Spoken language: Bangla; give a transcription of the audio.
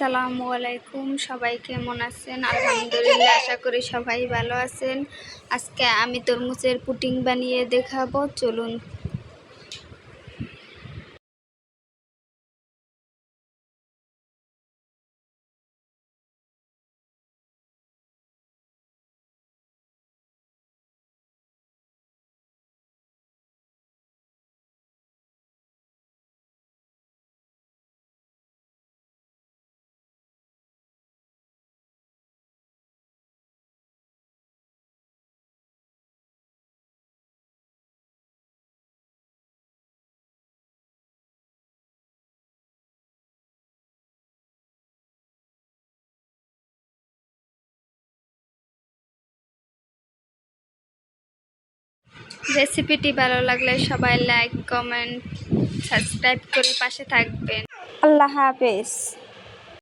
আসসালামু আলাইকুম, সবাই কেমন আছেন? আলহামদুলিল্লাহ, আশা করি সবাই ভালো আছেন। আজকে আমি তরমুজের পুটিং বানিয়ে দেখাবো। চলুন রেসিপিটি ভালো লাগলে সবাই লাইক কমেন্ট সাবস্ক্রাইব করে পাশে থাকবেন। আল্লাহ হাফেজ।